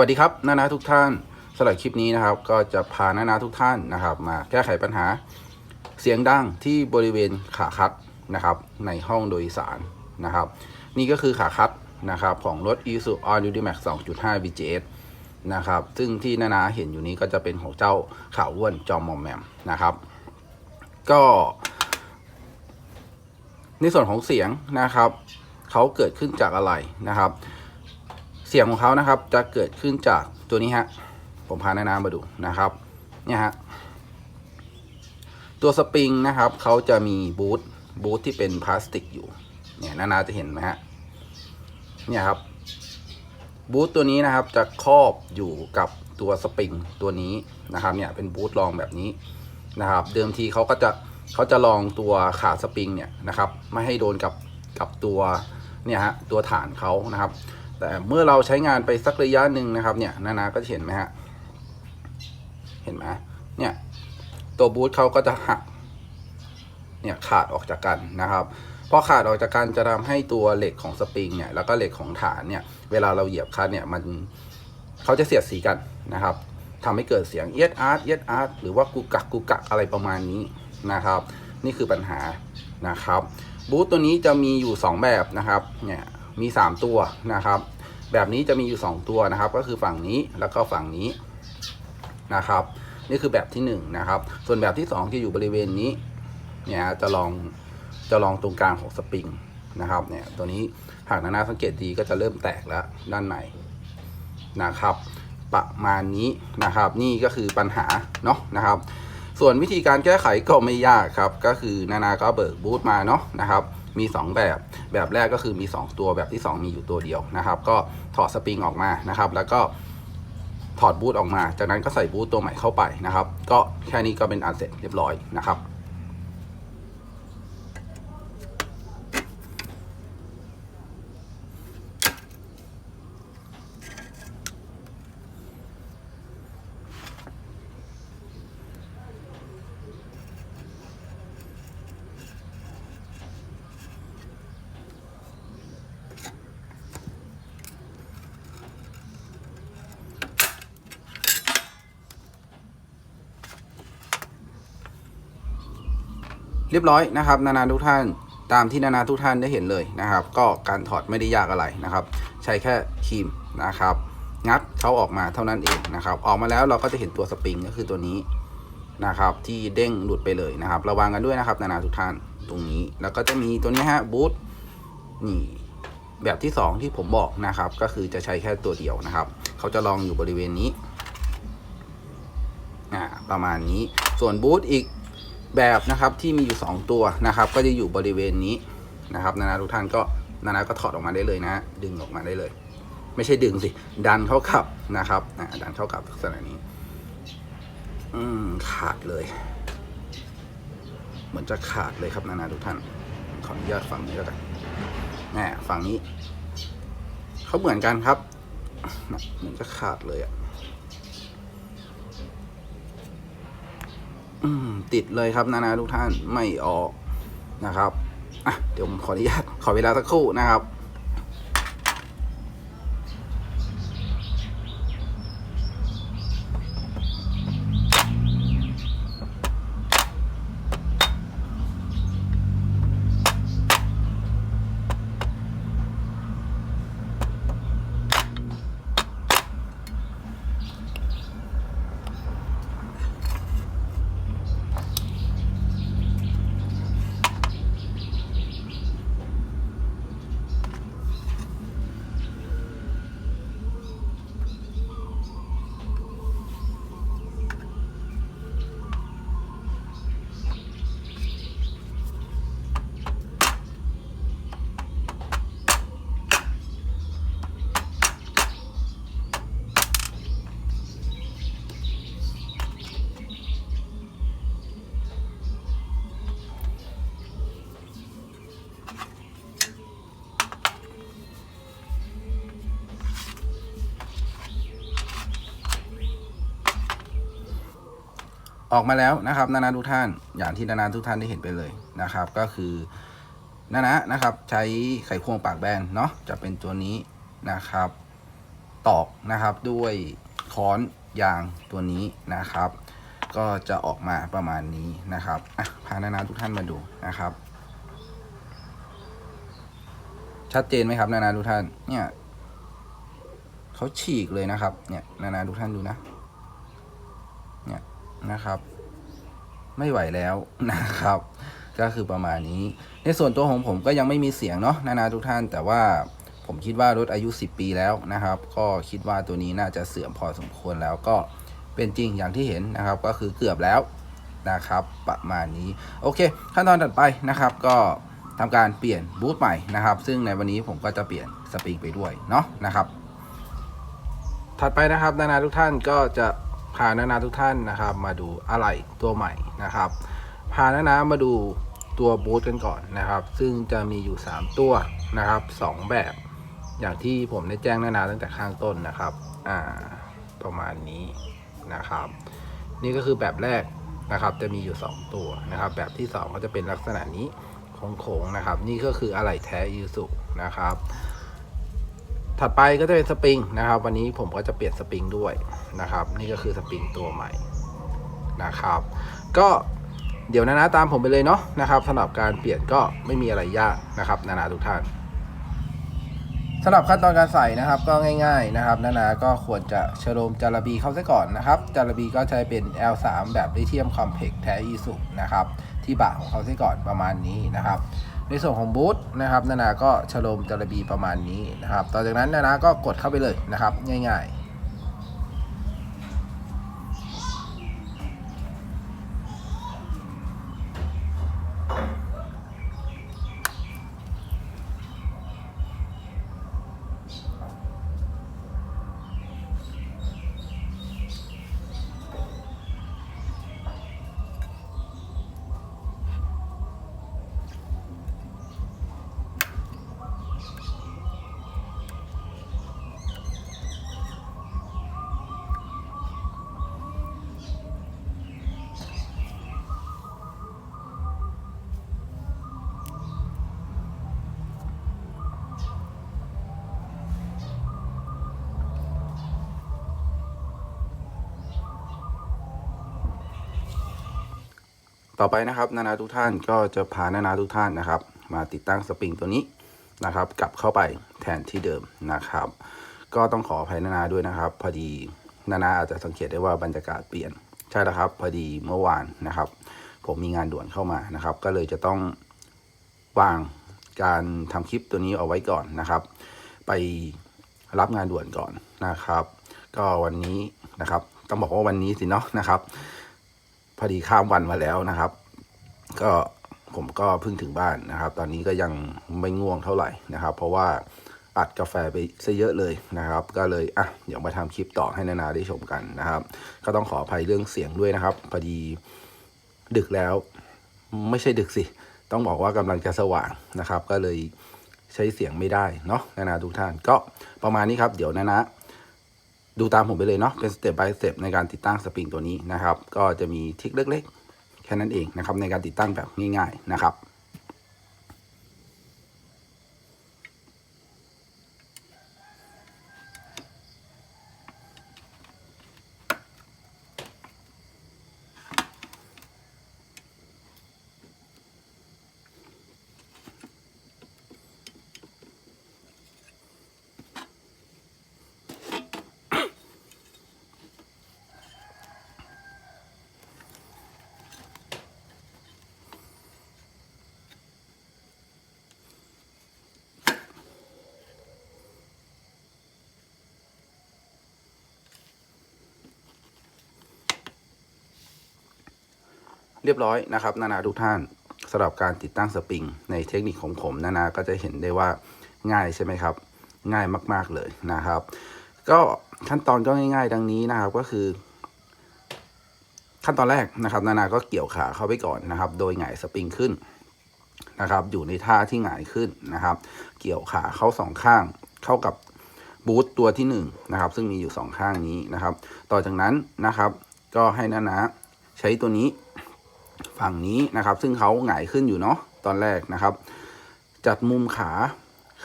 วัสดีครับนานาทุกท่านสำหรับคลิปนี้นะครับ ก็จะพานานาทุกท่านนะครับ มาแก้ไขปัญหาเสียงดังที่บริเวณขาคัดนะครับ ในห้องโดยสารนะครับ นี่ก็คือขาคัดนะครับของรถ i s u All New D-Max 2.5 VGS นะครับ ซึ่งที่นานาเห็นอยู่นี้ก็จะเป็นของเจ้าขาวอ้วนจอมมอมแมมนะครับ ก็ ในส่วนของเสียงนะครับเขาเกิดขึ้นจากอะไรนะครับ เสียงของเขานะครับ จะเกิดขึ้นจากตัวนี้ฮะ ผมพานานามาดูนะครับ เนี่ยฮะ ตัวสปริงนะครับ เขาจะมีบูทบูทที่เป็นพลาสติกอยู่ เนี่ยนานาจะเห็นไหมฮะ เนี่ยครับ บูทตัวนี้นะครับจะครอบอยู่กับตัวสปริงตัวนี้นะครับ เนี่ยเป็นบูทรองแบบนี้นะครับ เดิมทีเขาก็จะเขาจะลองตัวขาสปริงเนี่ยนะครับ ไม่ให้โดนกับกับตัวเนี่ยฮะตัวฐานเขานะครับ แต่เมื่อเราใช้งานไปสักระยะหนึ่งนะครับเนี่ยนานาก็เห็นไหมฮะเห็นไหมเนี่ยตัวบูทเขาก็จะหักเนี่ยขาดออกจากกันนะครับพอขาดออกจากกันจะทำให้ตัวเหล็กของสปริงเนี่ยแล้วก็เหล็กของฐานเนี่ยเวลาเราเหยียบคลัตช์เนี่ยมันเขาจะเสียดสีกันนะครับทำให้เกิดเสียงเอียดอาร์ตเอียดอาร์ตหรือว่ากุกักกุกกักอะไรประมาณนี้นะครับ นี่คือปัญหานะครับบูทตัวนี้จะมีอยู่ 2 แบบนะครับเนี่ย มี 3 ตัวนะครับ แบบนี้จะมีอยู่ 2 ตัวนะครับ ก็คือฝั่งนี้แล้วก็ฝั่งนี้นะครับ นี่คือแบบที่1นงนะครับ ส่วนแบบที่2ที่อยู่บริเวณนี้เนี่ยจะลองจะลองตรงกลางของสปริงนะครับเนี่ยตัวนี้หากนานาสังเกตดีก็จะเริ่มแตกแล้วด้านในนะครับ ประมาณนี้นะครับ นี่ก็คือปัญหาเนาะนะครับ ส่วนวิธีการแก้ไขก็ไม่ยากครับ ก็คือนานาก็เบิกบูทมาเนาะนะครับ มี 2 แบบ แบบแรกก็คือมี 2 ตัวแบบที่ 2 มีอยู่ตัวเดียวนะครับ ก็ถอดสปริงออกมานะครับ แล้วก็ถอดบูทออกมา จากนั้นก็ใส่บูทตัวใหม่เข้าไปนะครับ ก็แค่นี้ก็เป็นอันเสร็จเรียบร้อยนะครับ เรียบร้อยนะครับนานาทุกท่านตามที่นานาทุกท่านได้เห็นเลยนะครับ ก็การถอดไม่ได้ยากอะไรนะครับ ใช้แค่ครีมนะครับ งัดเขาออกมาเท่านั้นเองนะครับ ออกมาแล้วเราก็จะเห็นตัวสปริงก็คือตัวนี้นะครับ ที่เด้งหลุดไปเลยนะครับ ระวังกันด้วยนะครับ นานาทุกท่านตรงนี้ แล้วก็จะมีตัวนี้ฮะบูทนี่แบบที่ 2 ที่ผมบอกนะครับ ก็คือจะใช้แค่ตัวเดียวนะครับ เขาจะลองอยู่บริเวณนี้อ่าประมาณนี้ส่วนบูทอีก แบบนะครับที่มีอยู่ 2 ตัวนะครับ ก็จะอยู่บริเวณนี้นะครับ นานาทุกท่านก็นานาก็ถอดออกมาได้เลยนะ ดึงออกมาได้เลย ไม่ใช่ดึงสิ ดันเข้ากลับนะครับอ่าดันเข้ากลับลักษณะนี้ อืมขาดเลย เหมือนจะขาดเลยครับนานาทุกท่าน ขออนุญาตฝั่งนี้แล้วกันแหมฝั่งนี้เขาเหมือนกันครับเหมือนจะขาดเลยอะ อืม ติดเลยครับนานาทุกท่านไม่ออกนะครับอะเดี๋ยวผมขออนุญาตขอเวลาสักครู่นะครับ ออกมาแล้วนะครับนานาทุกท่าน อย่างที่นานาทุกท่านได้เห็นไปเลยนะครับ ก็คือนานะนะครับ ใช้ไขควงปากแบนเนาะจะเป็นตัวนี้นะครับ ตอกนะครับด้วยค้อนยางตัวนี้นะครับ ก็จะออกมาประมาณนี้นะครับอะพานานาทุกท่านมาดูนะครับ ชัดเจนไหมครับนานาทุกท่านเนี่ยเขาฉีกเลยนะครับ เนี่ยนานาทุกท่านดูนะ นะครับ ไม่ไหวแล้วนะครับ ก็คือประมาณนี้ ในส่วนตัวของผมก็ยังไม่มีเสียงเนาะนานาทุกท่าน แต่ว่าผมคิดว่ารถอายุ 10 ปีแล้วนะครับ ก็คิดว่าตัวนี้น่าจะเสื่อมพอสมควรแล้วก็เป็นจริงอย่างที่เห็นนะครับ ก็คือเกือบแล้วนะครับ ประมาณนี้ โอเค ขั้นตอนถัดไปนะครับ ก็ทำการเปลี่ยนบูทใหม่นะครับ ซึ่งในวันนี้ผมก็จะเปลี่ยนสปริงไปด้วยเนาะนะครับ ถัดไปนะครับนานาทุกท่านก็จะ พานานาทุกท่านนะครับ มาดูอะไหล่ตัวใหม่นะครับ พานานามาดูตัวบูทกันก่อนนะครับ ซึ่งจะมีอยู่ 3 ตัวนะครับ 2 แบบ อย่างที่ผมได้แจ้งนานาตั้งแต่ข้างต้นนะครับอ่าประมาณนี้นะครับ นี่ก็คือแบบแรกนะครับ จะมีอยู่ 2 ตัวนะครับ แบบที่ 2 ก็จะเป็นลักษณะนี้โค้งๆนะครับ นี่ก็คืออะไหล่แท้ยูสุนะครับ ถัดไปก็จะเป็นสปริงนะครับ วันนี้ผมก็จะเปลี่ยนสปริงด้วยนะครับ นี่ก็คือสปริงตัวใหม่นะครับ ก็เดี๋ยวนานาตามผมไปเลยเนาะนะครับสำหรับการเปลี่ยนก็ไม่มีอะไรยากนะครับ นานาทุกท่านสำหรับขั้นตอนการใส่นะครับก็ง่าย ๆนะครับนานาก็ควรจะชโลมจาระบีเข้าซะก่อนนะครับจาระบีก็ใช้เป็น L3 แบบลิเธียมคอมเพล็กแท้อีสุนะครับ ที่บ่าของเขาซะก่อนประมาณนี้นะครับ ในส่วนของบูทนะครับนานาก็ชโลมจาระบีประมาณนี้นะครับ ต่อจากนั้นนานาก็กดเข้าไปเลยนะครับ ง่าย ๆ ต่อไปนะครับนานาทุกท่านก็จะพานานาทุกท่านนะครับ มาติดตั้งสปริงตัวนี้นะครับ กลับเข้าไปแทนที่เดิมนะครับ ก็ต้องขออภัยนานาด้วยนะครับ พอดีนานาอาจจะสังเกตได้ว่าบรรยากาศเปลี่ยนใช่แล้วครับ พอดีเมื่อวานนะครับ ผมมีงานด่วนเข้ามานะครับ ก็เลยจะต้องวางการทำคลิปตัวนี้เอาไว้ก่อนนะครับ ไปรับงานด่วนก่อนนะครับ ก็วันนี้นะครับ ต้องบอกว่าวันนี้สิเนาะนะครับ พอดีข้ามวันมาแล้วนะครับ ก็ผมก็เพิ่งถึงบ้านนะครับ ตอนนี้ก็ยังไม่ง่วงเท่าไหร่นะครับ เพราะว่าอัดกาแฟไปซะเยอะเลยนะครับ ก็เลยอะเดี๋ยวมาทำคลิปต่อให้นานาได้ชมกันนะครับ ก็ต้องขออภัยเรื่องเสียงด้วยนะครับพอดีดึกแล้ว ไม่ใช่ดึกสิ ต้องบอกว่ากำลังจะสว่างนะครับ ก็เลยใช้เสียงไม่ได้เนาะนานาทุกท่าน ก็ประมาณนี้ครับ เดี๋ยวนานา ดูตามผมไปเลยเนาะเป็นสเต็ป by สเต็ปในการติดตั้งสปริงตัวนี้นะครับ ก็จะมีทิกเล็กๆ แค่นั้นเองนะครับในการติดตั้งแบบง่ายๆนะครับ เรียบร้อยนะครับ นานาทุกท่านสำหรับการติดตั้งสปริง ในเทคนิคของผมนานาก็จะเห็นได้ว่าง่ายใช่ไหมครับ ง่ายมาก ๆเลยนะครับ ก็ขั้นตอนก็ง่าย ๆ ดังนี้นะครับก็คือ ขั้นตอนแรกนะครับ นานาก็เกี่ยวขาเข้าไปก่อนนะครับ โดยหงายสปริงขึ้นนะครับ อยู่ในท่าที่หงายขึ้นนะครับ เกี่ยวขาเข้าสองข้างเข้ากับบูทตัวที่หนึ่งนะครับ ซึ่งมีอยู่สองข้างนี้นะครับ ต่อจากนั้นนะครับ ก็ให้นานาใช้ตัวนี้ ฝั่งนี้นะครับ ซึ่งเขาหงายขึ้นอยู่เนาะตอนแรกนะครับ จัดมุมขา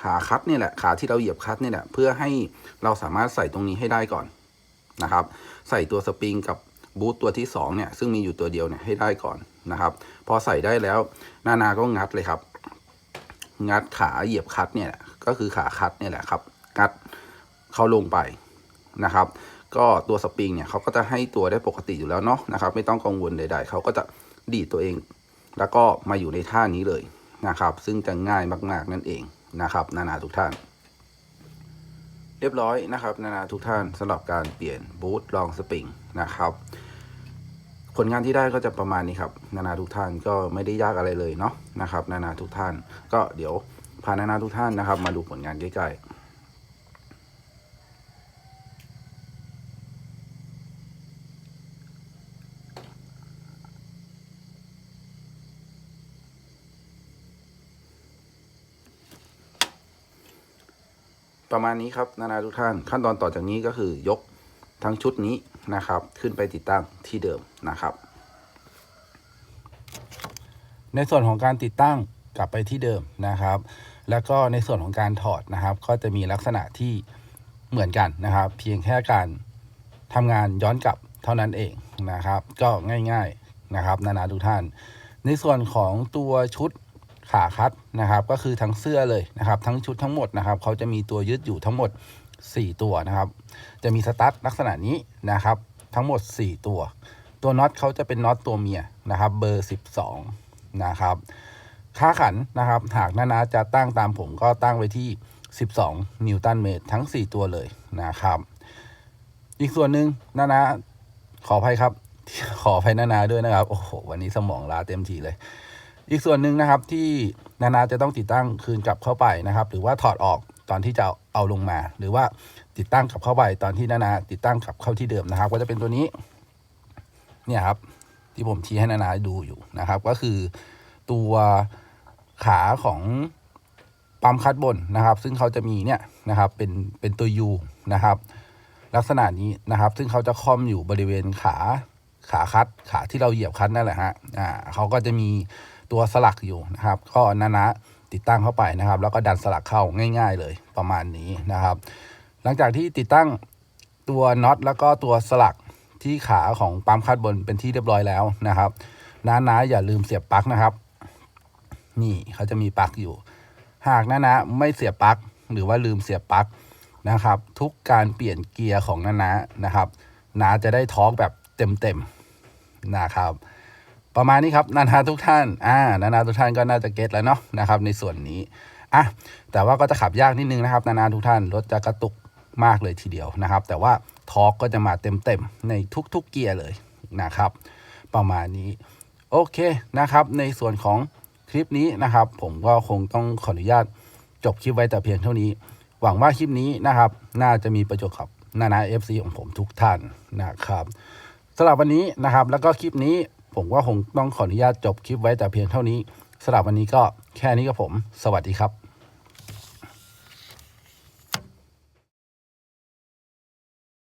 ขาคัดนี่แหละขาที่เราเหยียบคัดนี่แหละเพื่อให้เราสามารถใส่ตรงนี้ให้ได้ก่อนนะครับ ใส่ตัวสปริงกับบูทตัวที่สองเนี่ยซึ่งมีอยู่ตัวเดียวเนี่ยให้ได้ก่อนนะครับ พอใส่ได้แล้วนานาก็งัดเลยครับ งัดขาเหยียบคัดเนี่ยก็คือขาคัดเนี่ยแหละครับงัดเข้าลงไปนะครับ ก็ตัวสปริงเนี่ยเขาก็จะให้ตัวได้ปกติอยู่แล้วเนาะนะครับ ไม่ต้องกังวลใด ๆเขาก็จะ ดีดตัวเอง แล้วก็มาอยู่ในท่านี้เลยนะครับ ซึ่งจะง่ายมาก ๆ นั่นเองนะครับ นานาทุกท่าน เรียบร้อยนะครับ นานาทุกท่านสำหรับการเปลี่ยนบูทลองสปริงนะครับผลงานที่ได้ก็จะประมาณนี้ครับ นานาทุกท่านก็ไม่ได้ยากอะไรเลยเนาะนะครับ นานาทุกท่าน ก็เดี๋ยวพานานาทุกท่านนะครับ มาดูผลงานใกล้ๆ ประมาณนี้ครับนานาทุกท่าน ขั้นตอนต่อจากนี้ก็คือยกทั้งชุดนี้นะครับ ขึ้นไปติดตั้งที่เดิมนะครับ ในส่วนของการติดตั้งกลับไปที่เดิมนะครับ แล้วก็ในส่วนของการถอดนะครับ ก็จะมีลักษณะที่เหมือนกันนะครับ เพียงแค่การทำงานย้อนกลับเท่านั้นเองนะครับ ก็ง่าย ๆนะครับ นานาทุกท่าน ในส่วนของตัวชุด ขาคัดนะครับก็คือทั้งเสื้อเลยนะครับทั้งชุดทั้งหมดนะครับเขาจะมีตัวยึดอยู่ทั้งหมด 4 ตัวนะครับ จะมีสตาร์ทลักษณะนี้นะครับทั้งหมด 4 ตัว ตัวน็อตเขาจะเป็นน็อตตัวเมียนะครับเบอร์ 12นะครับค่าขันนะครับหากนานาจะตั้งตามผมก็ตั้งไว้ที่ 12 นิวตันเมตรทั้ง 4 ตัวเลยนะครับ อีกส่วนหนึ่งนานาขออภัยครับ ขออภัยนานาด้วยนะครับ โอ้โห วันนี้สมองล้าเต็มทีเลย อีกส่วนหนึ่งนะครับที่นานาจะต้องติดตั้งคืนกลับเข้าไปนะครับ หรือว่าถอดออกตอนที่จะเอาลงมา หรือว่าติดตั้งกลับเข้าไปตอนที่นานาติดตั้งกลับเข้าที่เดิมนะครับ ก็จะเป็นตัวนี้เนี่ยครับที่ผมชี้ให้นานาดูอยู่นะครับ ก็คือตัวขาของปั๊มคัดบนนะครับ ซึ่งเขาจะมีเนี่ยนะครับเป็นเป็นตัวยูนะครับ ลักษณะนี้นะครับ ซึ่งเขาจะค่อมอยู่บริเวณขาขาคัดขาที่เราเหยียบคัดนั่นแหละฮะอ่าเขาก็จะมี ตัวสลักอยู่นะครับ ก็นานะติดตั้งเข้าไปนะครับ แล้วก็ดันสลักเข้าง่าย ๆ เลยประมาณนี้นะครับ หลังจากที่ติดตั้งตัวน็อตแล้วก็ตัวสลักที่ขาของปั๊มคัดบนเป็นที่เรียบร้อยแล้วนะครับนานะอย่าลืมเสียบปลั๊กนะครับ นี่เขาจะมีปลั๊กอยู่ หากนานะไม่เสียบปลั๊กหรือว่าลืมเสียบปลั๊กนะครับ ทุกการเปลี่ยนเกียร์ของนานะนะครับนาจะได้ทอร์กแบบเต็มๆนะครับ ประมาณนี้ครับนานาทุกท่านอ่านานาทุกท่านก็น่าจะเก็ตแล้วเนาะนะครับ ในส่วนนี้อะแต่ว่าก็จะขับยากนิดนึงนะครับ นานาทุกท่านรถจะกระตุกมากเลยทีเดียวนะครับ แต่ว่าทอร์กก็จะมาเต็มๆในทุกๆเกียร์เลยนะครับ ประมาณนี้โอเคนะครับ ในส่วนของคลิปนี้นะครับ ผมก็คงต้องขออนุญาตจบคลิปไว้แต่เพียงเท่านี้ หวังว่าคลิปนี้นะครับ น่าจะมีประโยชน์กับนานาเอฟซีของผมทุกท่านนะครับสำหรับวันนี้นะครับ แล้วก็คลิปนี้ ผมก็คงต้องขออนุญาตจบคลิปไว้แต่เพียงเท่านี้สำหรับวันนี้ก็แค่นี้ครับผม สวัสดีครับ